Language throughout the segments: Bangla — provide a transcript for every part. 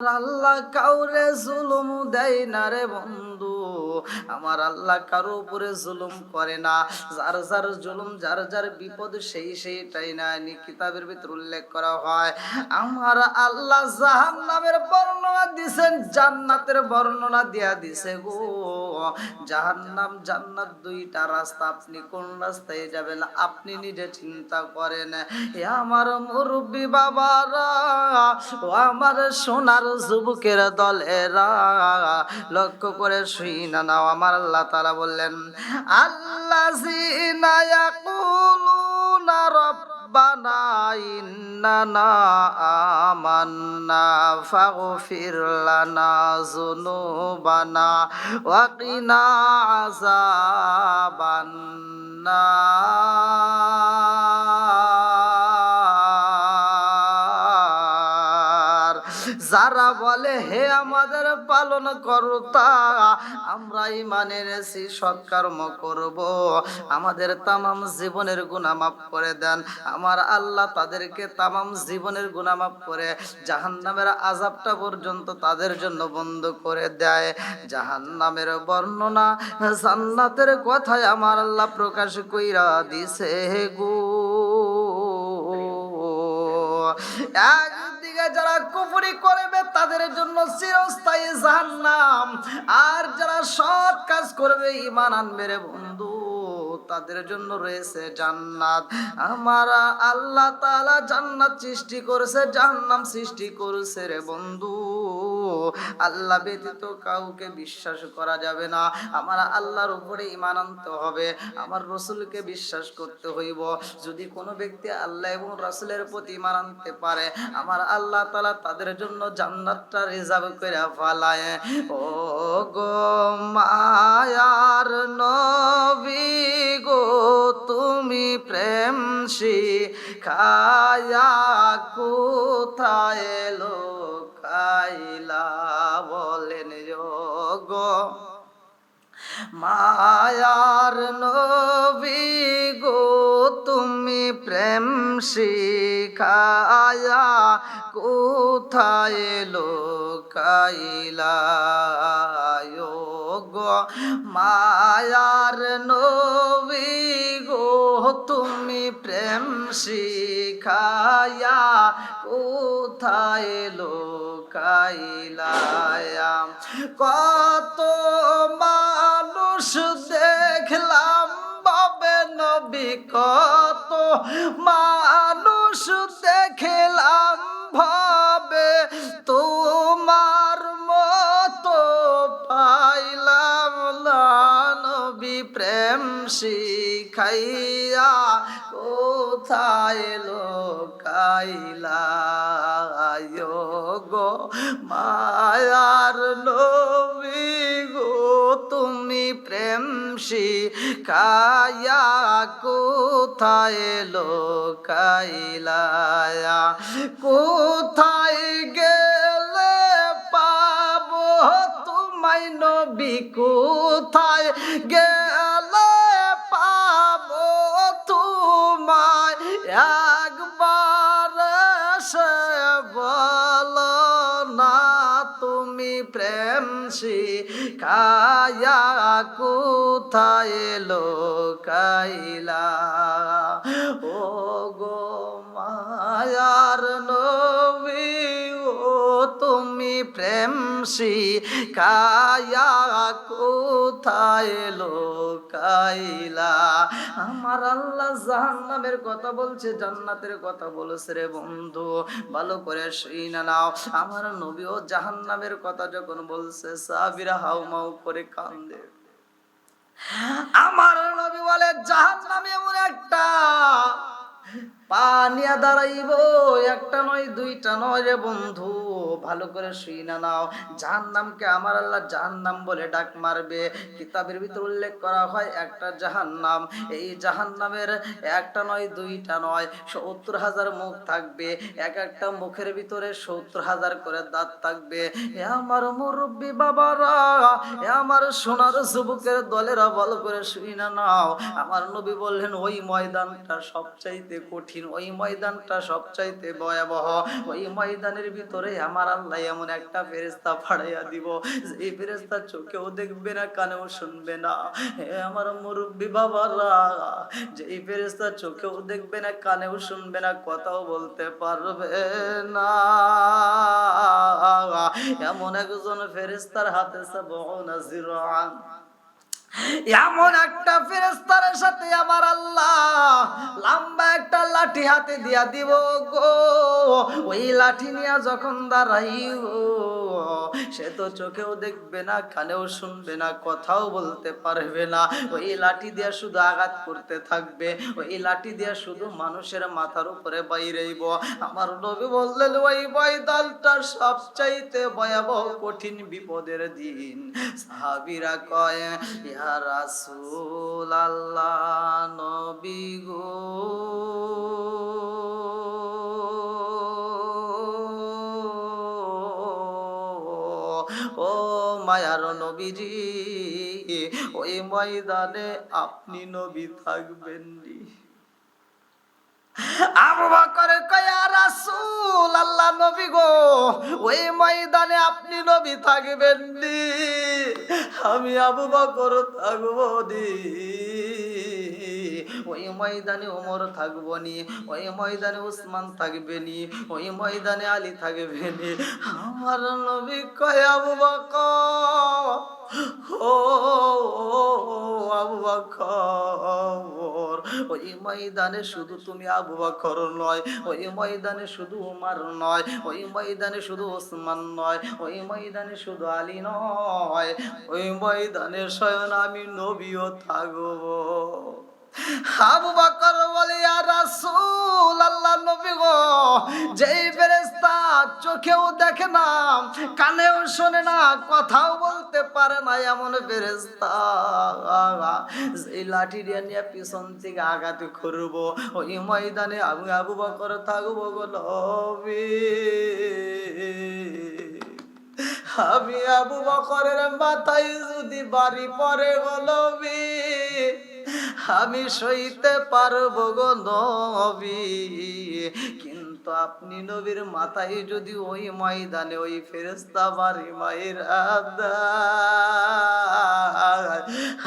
আল্লাহ কাউরে জুলুম দেয় না রে বন্ধু। আমার আল্লাহ কারও উপরে জুলুম করে না। যার যার জুলুম, যার যার বিপদ, সেই সেইটাই না। নি কিতাবের ভিতর উল্লেখ করা হয়, আমার আল্লাহ জাহান্নামের বর্ণনা দিছেন জান্নাতের বর্ণনা দিয়া দিছে গো। জাহান্নাম, জান্নাত দুইটা রাস্তা, আপনি কোন রাস্তায় যাবেন আপনি নিজে চিন্তা করেন। এ আমার মুরব্বী বাবারা, ও আমার সোনার যুবকের দলেরা, লক্ষ্য করে শুই না নাও, আমার আল্লাহ তারা বললেন আল্লাহ রব্বানা ইন্নানা আমান্না ফাগফির লানা যুনুবানা ওয়া কিনা আযাবান যারা বলে, হে আমাদের পালন করতা, আমরা ইমানের এসি সৎকর্ম করব। আমাদের তামাম জীবনের মাফ করে দেন। আমার আল্লাহ তাদেরকে তামাম জীবনের গুনাহ মাফ করে জাহান্নামের আযাবটা পর্যন্ত তাদের জন্য বন্ধ করে দেয়। জাহান্নামের বর্ণনা জান্নাতের কথায় আমার আল্লাহ প্রকাশ কইরা দিছে গো একদিকে যারা কুফুরি করবে, তাদের জন্য চিরস্থায়ী জাহান্নাম। আর যারা সৎ কাজ করবে ইমান আনবে রে বন্ধু। তাদের জন্য রয়েছে জান্নাত। আমার আল্লাহ তালা জান্নাত সৃষ্টি করেছে, জাহান্নাম সৃষ্টি করেছে রে বন্ধু। আল্লাহ ব্যতীত কাউকে বিশ্বাস করা যাবে না। আমার আল্লাহর উপরে ইমান আনতে হবে। আমার রসুলকে বিশ্বাস করতে হইব। যদি কোনো ব্যক্তি আল্লাহ এবং রাসূলের প্রতি ইমান আনতে পারে, আমার আল্লাহ তালা তাদের জন্য জান্নাতটা রিজার্ভ করে ফালায়। ও গো মায়ার নবী গো, তুমি প্রেম শিখায়া কোথায় লোকাইলা বলেন যোগ মায়ার নবী গো, তুমি প্রেম শিখায়া কোথায় লোকাইলা গো মায়ার নবী গো, তুমি প্রেম শিখায়া কোথায় লোকাইলা কত মানুষ দেখলাম বাবে নবী, কত মানুষ দেখলাম শিখাইয়া কোথায় লোকাইলা গো মায়ার নবী গো? তুমি প্রেম শিখায়া কোথায় লোকাইলা কোথায় গেলে পাবো? তোমায় নবী কোথায় গেলে শিখায়া কোথায় লোকাইলা? ও গো মায়ার প্রেম শিখায়া কোথায় লোকাইলা? আমার আল্লাহ জাহান্নামের কথা বলছে, জান্নাতের কথা বলেছে রে বন্ধু, ভালো করে শুই না নাও। আমার নবীও জাহান্নামের কথা যখন বলছে, সাবিরা হাউ মাউ করে কান্দে। আমার নবী বলে, জাহান্নামে এমন একটা পানিয়া দাঁড়াইব, একটা নয়, দুইটা নয় রে বন্ধু। ভালো করে শুই না নাও। জাহান্নামকে আমার আল্লাহ জাহান্নাম বলে ডাক মারবে। কিতাবের ভিতর উল্লেখ করা হয় একটা জাহান্নাম। এই জাহান্নামের একটা নয়, দুইটা নয়, সত্তর হাজার মুখ থাকবে। এক একটা মুখের ভিতরে সত্তর হাজার করে দাঁত থাকবে। এ আমার মুরব্বী বাবারা, এ আমার সোনার যুবকের দলেরা ভালো করে শুই না নাও। আমার নবী বললেন, ওই ময়দানটা সবচাইতে কঠিন, ওই ময়দানটা সবচাইতে ভয়াবহ। ওই ময়দানের ভিতরে আমার আমার আল্লাহ এমন একটা ফেরেস্তা ফাড়াইয়া দিব। এই ফেরেস্তা চোখেও দেখবে না, কানেও শুনবে না। আমার মুরব্বী বাবারা, যে ফেরেস্তা চোখেও দেখবে না, কানেও শুনবে না, কথাও বলতে পারবে না। এমন একজন ফেরেস্তার হাতে সব জিরান এমন একটা ফেরেস্তার সাথে আমার আল্লাহ লম্বা একটা লাঠি হাতে দিয়া দিব গো। ওই লাঠি নিয়ে যখন দাঁড়াইব সে তো চোখেও দেখবে না, কানেও শুনবে না, কথাও বলতে পারবে না। ওই লাঠি দিয়ে শুধু আঘাত করতে থাকবে, ওই লাঠি দিয়া শুধু মানুষের মাথার উপরে বাইরেইব। আমার নবী বললেন, ওই বয়দালটা সবচাইতে ভয়াবহ, কঠিন বিপদের দিন। সাহাবিরা কয়, ইয়া রাসূল আল্লাহ নবী গো। ও মায়ার নবীজি, ওই ময়দানে আপনি নবী থাকবেন আবু আল্লাহ গো, ওই ময়দানে আপনি নবী থাকবেন আমি আবু বকর থাকব নি। ওই ময়দানে ওমর থাকব নি ওই ময়দানে উসমান থাকবে নি ওই ময়দানে আলী থাকবে নি আমার নবী কয়, আবু বকর ও ওই ময়দানে শুধু তুমি আবু বকর নয়, ওই ময়দানে শুধু উমার নয়, ওই ময়দানে শুধু ওসমান নয়, ওই ময়দানে শুধু আলী নয়, ওই ময়দানে স্বয়ং আমি নবীও থাকব। আবু বকর বলে, ইয়া রাসূল আল্লাহ নবী গো, যেই ফেরেশতা চোখেও দেখে না, কানেও শোনে না, কথাও বলতে পারে না এমন ফেরেশতা। এই লাঠি দিয়ে নিয়ে পিছন থেকে আঘাত করব। ওই ময়দানে আমি আবু বকর থাকব গো আমি আবু বকরের মাথায় যদি বাড়ি পরে গলবি আমি সইতে পারব গো নবী। কিন্তু আপনি নবীর মাথায় যদি ওই ময়দানে ওই ফেরেস্তা বাড়ি মায়ের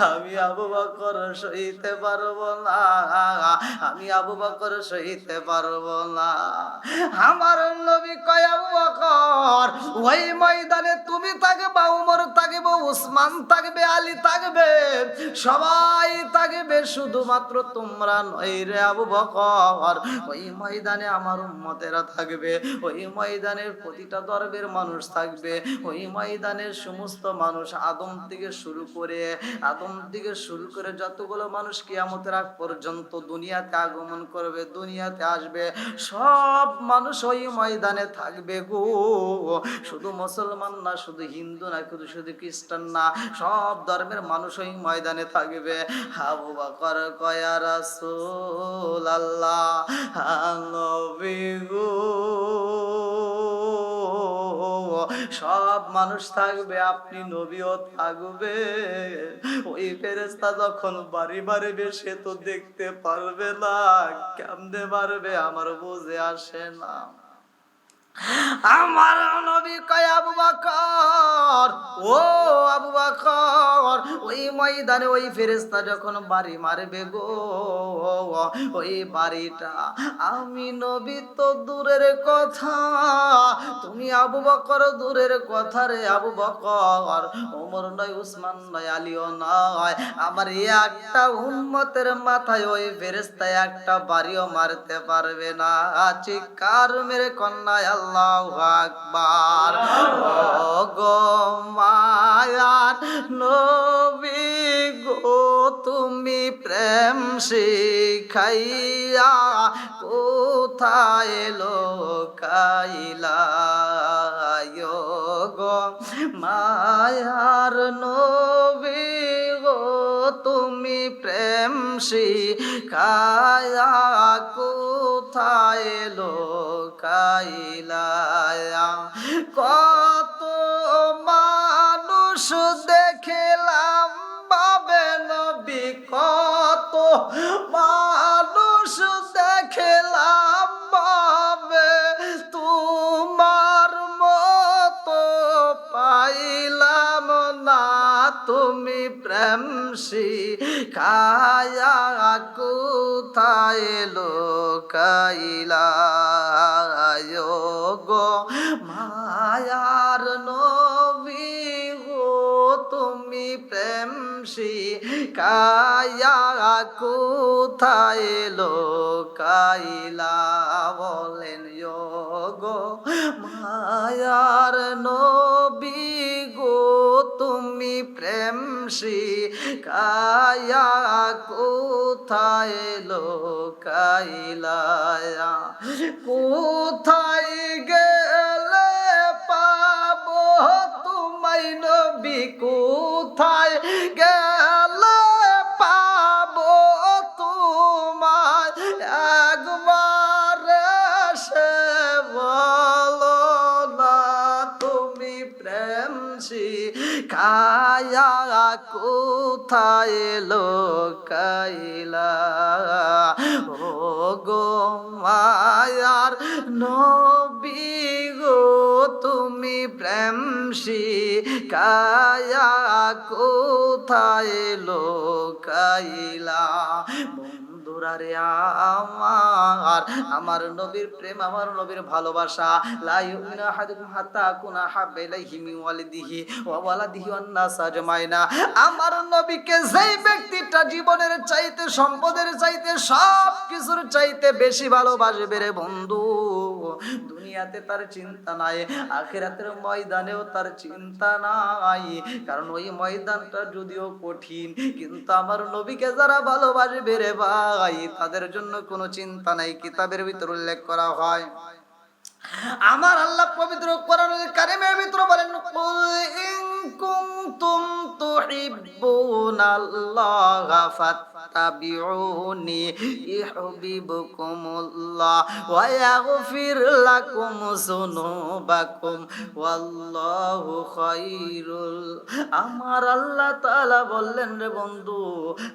আমি আবু বকর সইতে পারব না, আমি আবু বকর সইতে পারব না। আমার নবী কয়, আবু বকর, ওই ময়দানে তুমি তাকে থাকবে উসমান থাকবে, আলী থাকবে, সবাই থাকবে, শুধুমাত্র তোমরা নয় রে আবু বকর। ওই ময়দানে আমার উম্মতেরা থাকবে, ওই ময়দানের প্রতিটা দরবের মানুষ থাকবে, ওই ময়দানের সমস্ত মানুষ আদম থেকে শুরু করে, আদম থেকে শুরু করে যতগুলো মানুষ কিয়ামতের আগ পর্যন্ত দুনিয়াতে আগমন করবে, দুনিয়াতে আসবে, সব মানুষ ওই ময়দানে থাকবে গো। শুধু মুসলমান না, শুধু হিন্দু না শুধু শুধু খ্রিস্টান না। সব ধর্মের মানুষ ওই ময়দানে থাকবে। আবু বকর কয়া রাসূল আল্লাহ সব মানুষ থাকবে, আপনি নবীও থাকবে। ওই ফেরেস্তা যখন বাড়ি বাড়িবে, সে তো দেখতে পারবে না। কেমনে পারবে? আমার বুঝে আসে না। আমার নবী কয়, আবু বকর, ও আবু বকর, ওই ময়দানে ওই ফেরেশতা যখন বাড়ি মারবে গো, ওই বাড়িটা আমি নবী তো দূরের কথা, তুমি আবু বকর দূরের কথা রে আবু বকর, ওমর নয়, উসমান নয়, আলীও নয়, আমার একটা উম্মতের মাথায় ওই ফেরেশতা একটা বাড়িও মারতে পারবে না, চিৎকার মেরে কন্যায় আল্লাহ আকবার। ও গো মায়ার নবী গো, তুমি প্রেম শিখাইয়া কোথায় লোকাইলা গো মায়ার নবী তুমি প্রেম শিখায়া কোথায় লোকাইলা কত মানুষ দেখলাম বাবে নবী কত মানুষ তুমি প্রেম শিখায়া কোথায় লোকাইলা গো মায়ার নবী গো, তুমি প্রেম শিখায়া কোথায় লোকাইলা বলেন? গো মায়ার নবী তুমি প্রেম শিখায়া কোথায় লোকাইলা কোথায় গেলে পাবো তোমায় নবী? কোথায় গেলে কোথায় লোকাইলা ও গো মায়ার নবী গো তুমি প্রেম কায়া কোথায় লোকাইলা বন্ধুরা আমার আমার নবীর প্রেম, আমার নবীর ভালোবাসা। লা ইউমিনু আহাদুকুম হাত্তা কুনা হাব্বা ইলাইহি ওয়ালিদিহি ওয়া ওয়ালাদিহি ওয়ান নাস আজমাইনা। আমার নবীকে যেই ব্যক্তিটা জীবনের চাইতে, সম্পদের চাইতে সব কিছুর চাইতে বেশি ভালোবাসবে রে বন্ধু, দুনিয়াতে তার চিন্তা নাই, আখেরাতের ময়দানেও তার চিন্তা নাই। কারণ ওই ময়দানটা যদিও কঠিন, কিন্তু আমার নবীকে যারা ভালোবাসবে রে ভাই তাদের জন্য কোনো চিন্তা নাই, কিতাবের ভিতর উল্লেখ করা হয়। আমার আল্লাহ পবিত্র কোরআনুল কারিমের ভিতরে বলেন, কুল ইন কুনতুম তুহিব্বুনাল্লাহা ফাত্তাবিউনি ইউহিব্বুকুমুল্লাহ ওয়া ইয়াগফির লাকুম যুনুবাকুম ওয়াল্লাহু খায়রুল আমার আল্লাহ তাআলা বললেন রে বন্ধু,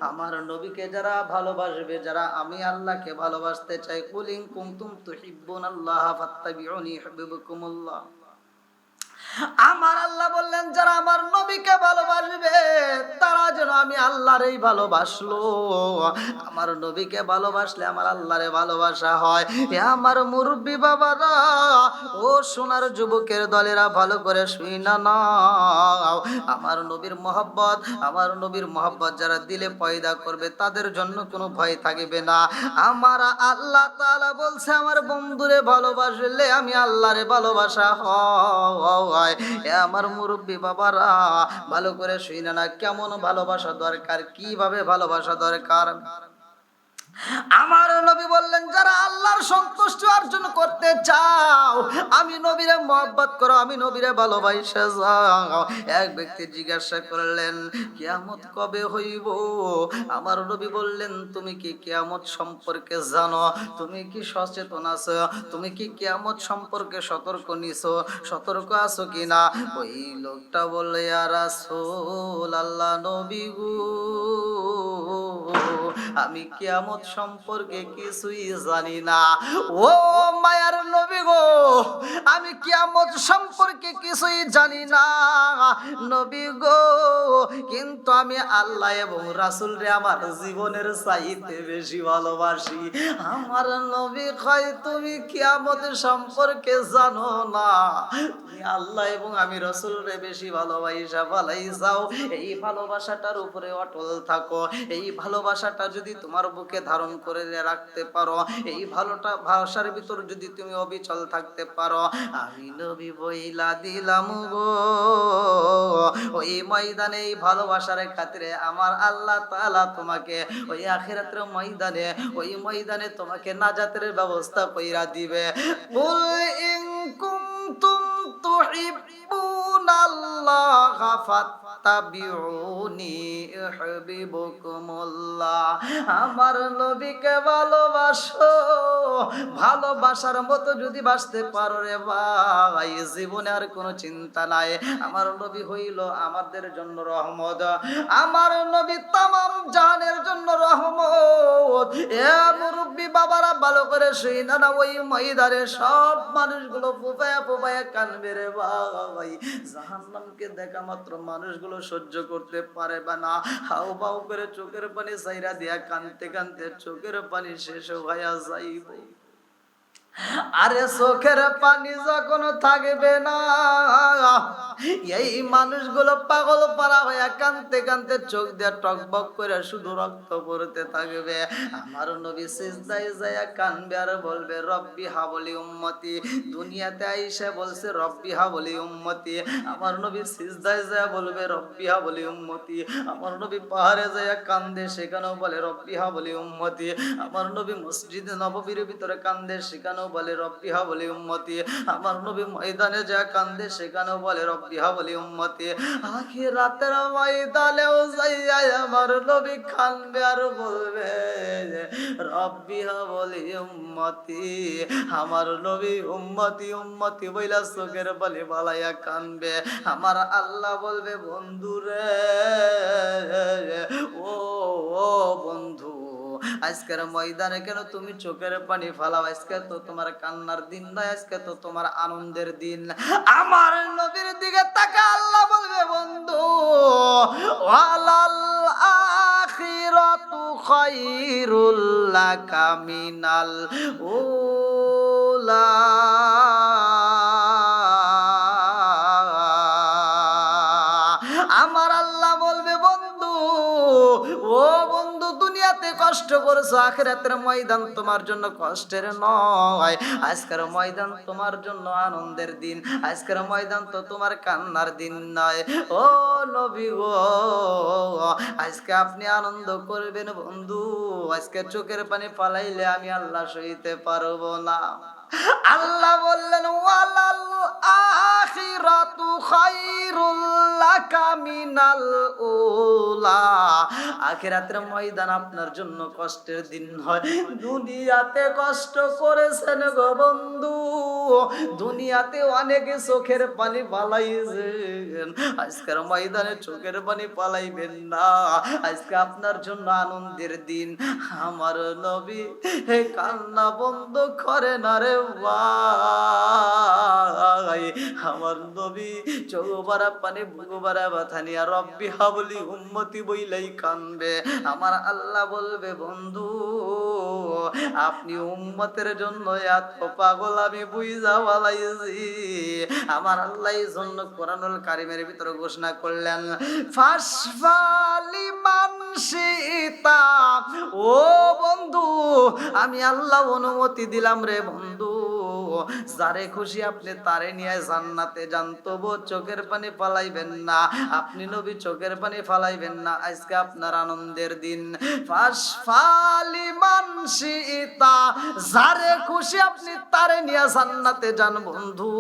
আমার নবীকে যারা ভালোবাসবে, যারা আমি আল্লাহকে ভালোবাসতে চাই, কুলিং কুনতুম তুহিব্বুনাল্লাহ ফাত্তাবিউনি ইউহিব্বুকুমুল্লাহ। আমার আল্লাহ বললেন, যারা আমার নবীকে ভালোবাসবে, তারা যেন আমি আল্লাহর এই ভালোবাসলো। আমার নবীকে ভালোবাসলে আমার আল্লাহরে ভালোবাসা হয়। আমার মুরব্বী বাবারা, ও সোনার যুবকের দলেরা ভালো করে শুই না নাও। আমার নবীর মহব্বত, আমার নবীর মহব্বত যারা দিলে পয়দা করবে, তাদের জন্য কোনো ভয় থাকবে না। আমার আল্লাহ তাআলা বলছে, আমার বন্ধুরে ভালোবাসলে আমি আল্লাহরে ভালোবাসা হয়। এ আমার মুরব্বী বাবারা ভালো করে শুই না কেমন ভালোবাসা দরকার? কীভাবে ভালোবাসা দরকার? আমার নবী বললেন, যারা আল্লাহর সন্তুষ্টি অর্জন করতে চাও, আমি নবীরে মহব্বত করো, আমি নবীরে ভালোবাসা যাও এক ব্যক্তি জিজ্ঞাসা করলেন, কিয়ামত কবে হইব? আমার নবী বললেন, তুমি কি কিয়ামত সম্পর্কে জানো? তুমি কি সচেতন আছো? তুমি কি কিয়ামত সম্পর্কে সতর্ক নিছো? সতর্ক আছো কিনা? ওই লোকটা বললে আর আল্লাহ নবী গো, আমি কিয়ামত সম্পর্কে কিছুই জানি না। ও মায়ার নবী গো, আমি কিয়ামত সম্পর্কে কিছুই জানি না। নবী গো, কিন্তু আমি আল্লাহ এবং রাসূল রে আমার জীবনের চাইতে বেশি ভালোবাসি। আমার নবী কয়, তুমি কিয়ামত সম্পর্কে জানো না। তুমি আল্লাহ এবং আমি রসুল রে বেশি ভালোবাসা ভালাই যাও। এই ভালোবাসাটার উপরে অটল থাকো। এই ভালোবাসাটা যদি তোমার বুকে ধারণ করে রাখতে পারো। এই ভালোটা, ভাষার ভিতর যদি তুমি অবিচল থাকতে পারো, আমি নবী বইলা দিলাম গো। ওই ময়দানে, এই ভালোবাসার খাতিরে আমার আল্লাহ তালা তোমাকে ওই আখিরাতের ময়দানে, ওই ময়দানে তোমাকে নাজাতের ব্যবস্থা কইরা দিবে। কুল ইন কুনতুম তুহিব্বুনাল্লাহা ফাত্তাবিউনি ইউহিব্বুকুমুল্লাহ। আমার নবীকে ভালোবাসো, ভালোবাসার মতো যদি বাসতে পারো রে ভাই, জীবনে আর কোনো চিন্তা নাই। আমার নবী হইল আমাদের জন্য রহমত। আমার নবী তামাম জাহানের জন্য রহমত। এ মুরব্বী বাবারা ভালো করে শুই না, ওই ময়দানে সব মানুষগুলো ফুপায়া ফুপায়া কানবে রে ভাই। জাহান্নামকে দেখা মাত্র মানুষগুলো সহ্য করতে পারে বা না। হাউ বাউ করে চোখের পানি সাইরা দিয়া কানতে কানতে চোখের পানি শেষ হইয়া যাইব। আরে চোখের পানি যখন থাকবে না, এই মানুষগুলো পাগল পারা হয়ে কানতে কানতে চোখ দিয়ে টকবক করে শুধু রক্ত পড়তে থাকবে। আমার নবী সিজদায় যায় কানবে আর বলবে, রব্বি হাবলি উম্মতি। দুনিয়াতে আইসা বলছে, রব্বি হাবলি উম্মতি। আমার নবী সিজদায় যায় বলবে, রব্বি হাবলি উম্মতি। আমার নবী পাহাড়ে যায় কান্দে, সেখানেও বলে, রব্বি হাবলি উম্মতি। আমার নবী মসজিদে নববীর ভিতরে কান্দে, সেখানেও বলে রব্বি উম্মতি? আমার নবী ময়দানে যা কান্দে সেখানেও বলে রব্বি হাবলি উম্মতি। আখি রাতের ময়দানেও আমার নবী আর বলবে রব্বি হাবলি উম্মতি। আমার নবী উম্মতি উম্মতি বইলা চোখের বলে বালাইয়া কানবে। আমার আল্লাহ বলবে, বন্ধুরে ও, বন্ধু আজকের ময়দানে কেন তুমি চোখের পানি ফালাও? আজকে তো তোমার কান্নার দিন নয় আজকে তো তোমার আনন্দের দিন। আমার নবীর দিকে তাকা আল্লাহ বলবে, বন্ধু ওয়ালাল আখিরাতু খায়রুল লাকা মিনাল উলা কষ্ট করেছ, আখেরাতের ময়দান তোমার জন্য কষ্টের নয়। আজকের ময়দান তোমার জন্য আনন্দের দিন, আজকের ময়দান তো তোমার কান্নার দিন নয়। ও নবী ও আজকে আপনি আনন্দ করবেন বন্ধু, আজকে চোখের পানি পালাইলে আমি আল্লাহ সইতে পারব না। আল্লাহ বললেন, ওয়ালাল আখিরাতু খায়রুল লাকা মিনাল উলা। আখিরাতের ময়দান আপনার জন্য কষ্টের দিন হয়। দুনিয়াতে কষ্ট করেছেন গো বন্ধু। দুনিয়াতে অনেকে চোখের পানি পালাইছেন। আজকের ময়দানে চোখের পানি পালাইবেন না। আজকে আপনার জন্য আনন্দের দিন। আমার নবী হে কান্না বন্ধ করে না রে ভাই। আমার নবী, চৌবারা পানি বুগুবারা ব্যথা নিয়া রব্বি হাবলি উম্মতি বইলাই কানবে। আমার আল্লাহ বলবে, বন্ধু আপনি উম্মতের জন্য এত পাগল, আমি বুঝা বালাইছি। আমার আল্লাহ জন্য কোরআনুল কারিমের ভিতরে ঘোষণা করলেন ফাসফালি মানসিতা ও বন্ধু, আমি আল্লাহ অনুমতি দিলাম রে বন্ধু। যারে খুশি আপনি তারে নিয়ে জান্নাতে যান তবু চোখের পানি ফালাইবেন না। আপনি নবী, চোখের পানি ফালাইবেন না। আজকে আপনার আনন্দের দিন। যারে খুশি আপনি তারে নিয়ে জান্নাতে যান বন্ধু।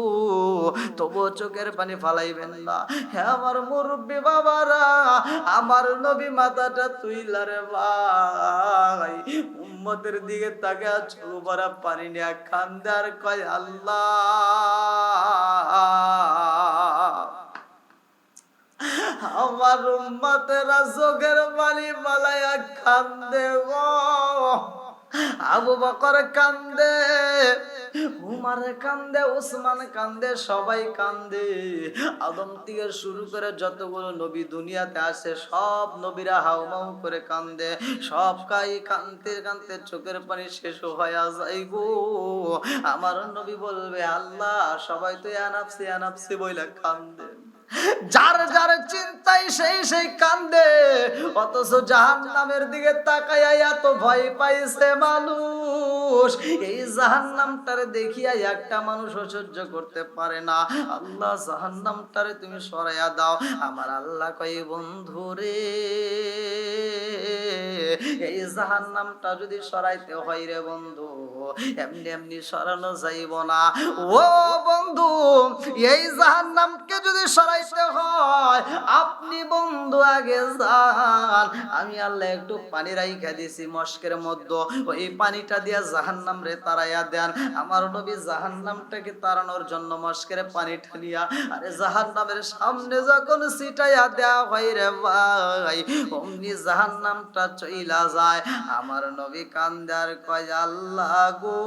তবু চোখের পানি ফালাইবেন না। আমার মুরব্বী বাবারা, আমার নবী মাথাটা তুইলারে ভাই। উম্মতের দিকে তাকে চোখ ভরা পানি নিয়ে কান্দার কয় আল্লাহ। আমার উম্মতেরা চোখের পানি মালায়া কান্দে গো। আবু বকর কান্দে, উমার কান্দে, উসমান কান্দে, সবাই কান্দে। আদম থেকে শুরু করে যতগুলো নবী দুনিয়াতে আসে সব নবীরা হাউমাউ করে কান্দে। সব কাই কানতে কানতে চোখের পানি শেষ হয়ে যায় আমার নবী বলবে, আল্লাহ, সবাই তো আনাপসি আনাপসি বইলা কান্দে। যার যার চিন্তাই সেই সেই কান্দে, অথচ জাহান নামের দিকে তাকাইয়া এত ভয় পাইছে মানুষ। এই জাহান নামটারে দেখিয়া একটা মানুষ সহ্য করতে পারে না। আল্লাহ জাহান নামটারে তুমি সরাইয়া দাও। আমার আল্লাহ কই বন্ধু রে, এই জাহান নামটা যদি সরাইতে হয় রে বন্ধু, এমনি এমনি সরানো যাইব না। ও বন্ধু, এই জাহান নামকে যদি সরাইতে হয়, আপনি বন্ধু আগে যান। আমি আল্লাহ একটু পানি রাইখা দিছি মস্কের মধ্যে। ওই পানিটা দিয়া জাহান নাম রে তারাইয়া দেন। আমার নবী জাহান নামটাকে তাড়ানোর জন্য মস্কের পানি ঠানিয়া আরে জাহান নামের সামনে যখন সিটাইয়া দেওয়া হয় রে ভাই, অমনি জাহান নামটা চইলা যায়। আমার নবী কান্দার কয়, আল্লাহ গো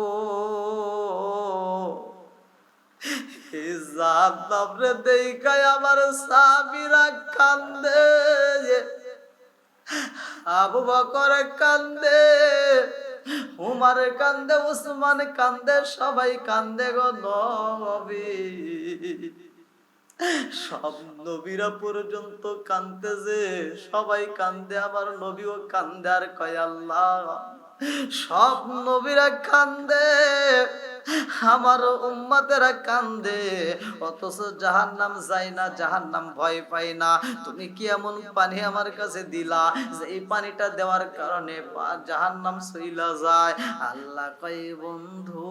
জাহান্নামরে দেখায় আমার সাবিরা কান্দে, আবু বকর কান্দে উমার কান্দে, উসমান কান্দে, সবাই কান্দে গো নবী। সব নবীরা পর্যন্ত কান্দে যে, সবাই কান্দে, আমার নবীও কান্দে, আর কয় আল্লাহ। সব নবীরা কান্দে। আমার উম্মাতেরা কান্দে, অথচ জাহান নাম যায় না জাহান নাম ভয় পায় না। তুমি কি এমন পানি আমার কাছে দিলা? যে এই পানিটা দেওয়ার কারণে জাহান নাম সইলা যায়। আল্লাহ কয়, বন্ধু,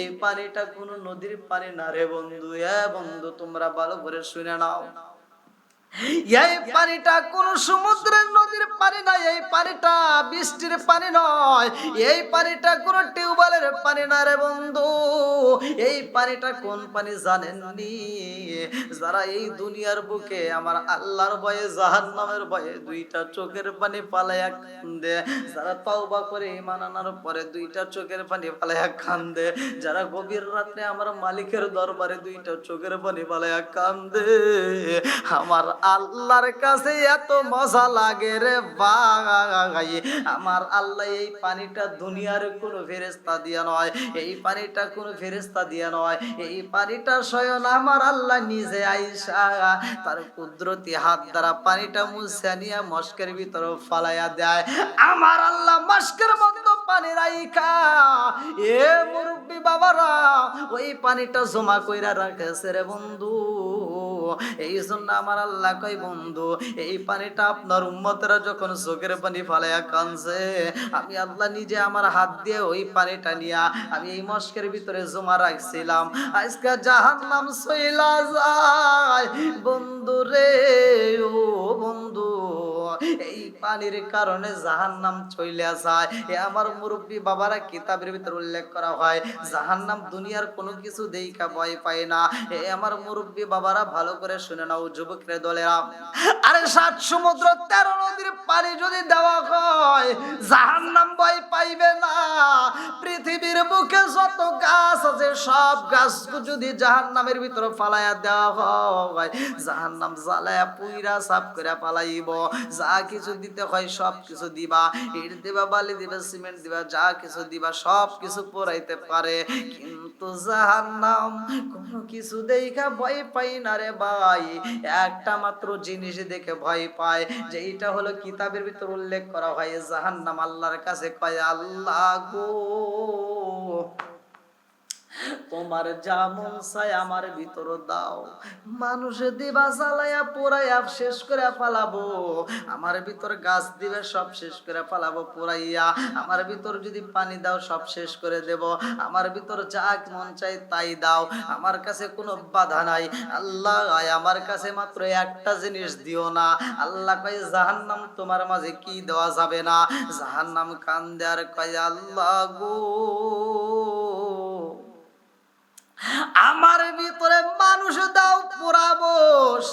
এই পানিটা কোন নদীর পানি না রে বন্ধু। এ বন্ধু, তোমরা ভালো করে শুনে নাও। এই পানিটা কোন সমুদ্রের নদীর পানি নয় এই পানিটা বৃষ্টির পানি নয়। এই পানিটা কোন টিউবওয়েলের পানি না রে বন্ধু। এই পানিটা কোন পানি জানেননি? যারা এই দুনিয়ার বুকে আমার আল্লাহর ভয়ে জাহান নামের ভয়ে দুইটা চোখের পানি পালাইয়া কান্দে যারা তওবা করে ইমান আনার পরে দুইটা চোখের পানি পালাইয়া কান্দে যারা গভীর রাত্রে আমার মালিকের দরবারে দুইটা চোখের পানি পালাইয়া কান্দে আমার আল্লাহর কাছে এত মজা লাগে রে ভাই আমার আল্লাহ এই পানিটা দুনিয়ার কোনো ফেরেস্তা দিয়া নয়, এই পানিটা কোনো ফেরেস্তা দিয়া নয়, এই পানিটা স্বয়ং আমার আল্লাহ নিজে আইসা, তার কুদরতি হাত দ্বারা পানিটা মুছে নিয়ে মস্কের ভিতরে ফালাইয়া দেয়। আমার আল্লাহ মস্কের মতো পানি রাইখা। এ মুরব্বী বাবারা, ওই পানিটা জমা কইরা রাখেছে রে বন্ধু। এই জন্য আমার আল্লাহ কই বন্ধু, এই পানিটা আপনার উম্মতেরা যখন চোখের পানি ফালাইয়া কানছে আমি আল্লাহ নিজে আমার হাত দিয়ে ওই পানিটা নিয়া আমি এই মস্কের ভিতরে জমা রাখছিলাম। আজকে জাহান নাম সইলা যায়। বন্ধু রে, ও বন্ধু, এই পানির কারণে জাহান নাম চইলা যায়। এ আমার মুরব্বী বাবারা কিতাবের ভিতরে উল্লেখ করা হয় জাহান নাম দুনিয়ার কোনো কিছু দেইকা ভয় পায় না। এ আমার মুরব্বী বাবারা ভালো করে শুনে নাও, যুবকরে, দলেরা। আরে সাত সমুদ্র, তেরো নদীর পানি যদি দেওয়া হয় জাহান নাম ভয় পাইবে না। পৃথিবীর বুকে যত গাছ আছে, সব গাছ যদি জাহান নামের ভিতরে ফালাইয়া দেওয়া হয় জাহান নাম জ্বালায়া পুইরা সাফ করে পালাইব। যা কিছু দিতে হয়, সব কিছু দিবা। ইট দিবা, বালি দিবা, সিমেন্ট দিবা, যা কিছু দিবা, সব কিছু পড়াইতে পারে। কিন্তু জাহান নাম কোনো কিছু দেখা ভয় পাই না রে ভাই, একটা মাত্র জিনিস দেখে ভয় পায় যে এটা হলো কিতাবের ভিতর উল্লেখ করা হয়, জাহান্নাম আল্লাহর কাছে কয়, আল্লাহ গো। তোমার যা মন চাই আমার ভিতর দাও। মানুষে দিবা জ্বালাইয়া পোড়াইয়া শেষ করে পালাবো আমার ভিতর গাছ দিবে, সব শেষ করে পালাবো পোড়াইয়া আমার ভিতর যদি পানি দাও, সব শেষ করে দেব। আমার ভিতর যা মন চাই তাই দাও। আমার কাছে কোনো বাধা নাই। আল্লাহ আমার কাছে মাত্র একটা জিনিস দিও না। আল্লাহ কয়, জাহান্নাম তোমার মাঝে কি দেওয়া যাবে না? জাহান্নাম কান দেয়ার কয়, আল্লাহ গো। আমার ভিতরে মানুষ দাও পুরাবো,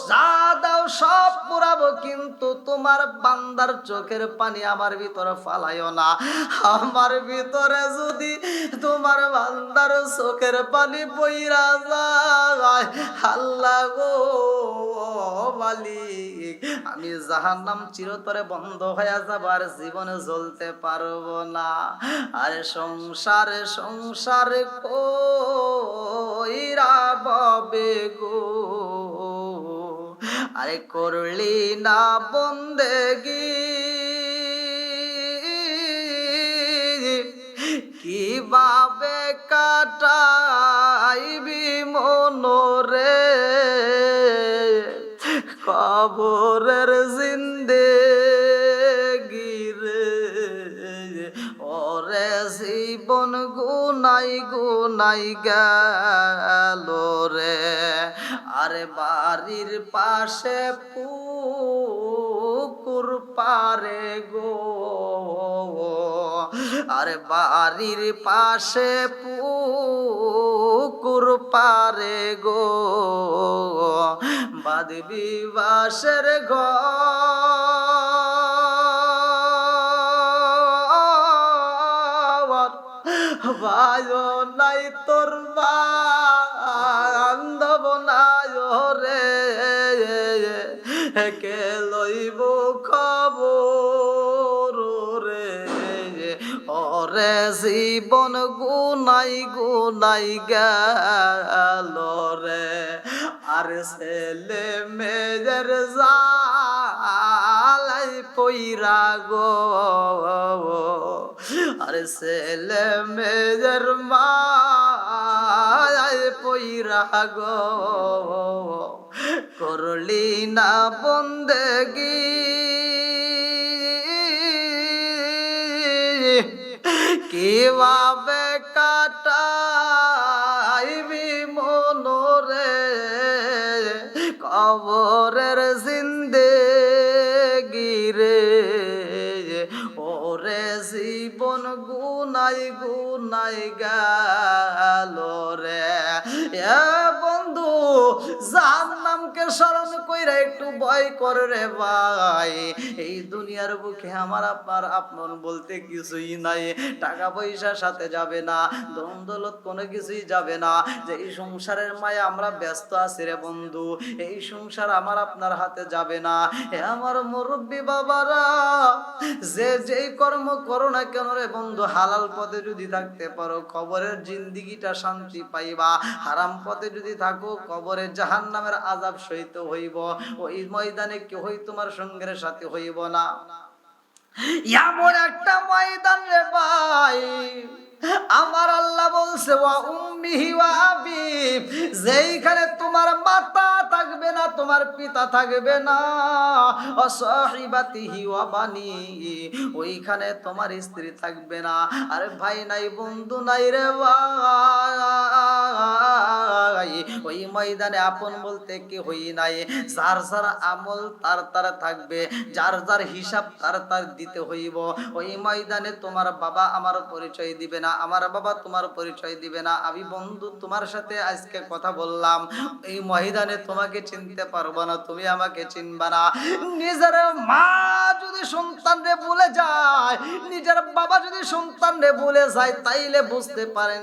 যা দাও সব পুরাবো, কিন্তু তোমার বান্দার চোখের পানি আমার ভিতরে ফালাইও না। আমার ভিতরে যদি তোমার বান্দার চোখের পানি বইরা যায়, আল্লাহ গো মালিক, আমি জাহান্নাম চিরতরে বন্ধ হয়ে যাবার জীবনে জ্বলতে পারব না। আরে সংসারে সংসারে কইরা ববে গো। আরে করলি না বন্দেগি। কীভাবে কাটাইবি মনোরে? কবরের জিন্দে জীবন গুনাই গুনাই গেল রে। আরে বাড়ির পাশে পুকুর পারে গো। আরে বাড়ির পাশে পুকুর পারে গো। বাদবি বাসের ঘর ভাইও নাই তোর বান্ধব নাই রে। কে লইব খবর রে। ওরে জীবন গুনাই গুনাই গেল রে। আর ছেলে মেয়ের জালাই পইরা গো। আর ছেলে মেয়ের মায় পইরা গো করলি না বন্দেগি। কীভাবে কাটাইবি মনোরে? কবরের গুনাই গুনাই গেল রে। বন্ধু যার নামকে স্মরণ কইরা একটু ভয় করে রে ভাই। এই দুনিয়ার বুকে আমার আপনার আপন বলতে কিছুই নাই। টাকা সাথে যাবে না, ধন দৌলত কোনো কিছুই যাবে না। যে এই সংসারের আমরা ব্যস্ত আছি রে বন্ধু, এই সংসার আমার আপনার হাতে যাবে না। আমার মুরব্বী বাবারা, যে যেই কর্ম করো না কেন রে বন্ধু, হালাল পথে যদি থাকতে পারো, কবরের জিন্দিগিটা শান্তি পাইবা। হারাম পথে যদি থাকো, কবরে জাহান নামের আজাব সহিত হইব। ওই ময়দানে কেহই তোমার সঙ্গের সাথে হইব না। এমন একটা ময়দান রে ভাই, আমার আল্লাহ বলছে, ওয়া উম্মিহি ওয়া আবি যেইখানে তোমার মাতা থাকবে না, তোমার পিতা থাকবে না। অসহিবাতিহি ওয়া ওইখানে তোমার স্ত্রী থাকবে না। আরে ভাই নাই, বন্ধু নাই রে ভাই। ওই ময়দানে আপন বলতে কি হই নাই। যার যার আমল তার তার থাকবে, যার যার হিসাব তার তার দিতে হইব। ওই ময়দানে তোমার বাবা আমার পরিচয় দিবে না, আমার বাবা তোমার পরিচয় দিবে না। আমি বন্ধু তোমার সাথে আজকে কথা বললাম। এই ময়দানে তোমাকে চিনতে পারব না, তুমি আমাকে চিনবা না। নিজের মা যদি সন্তানরে ভুলে যায়, নিজের বাবা যদি সন্তানরে ভুলে যায়, তাইলে বুঝতে পারেন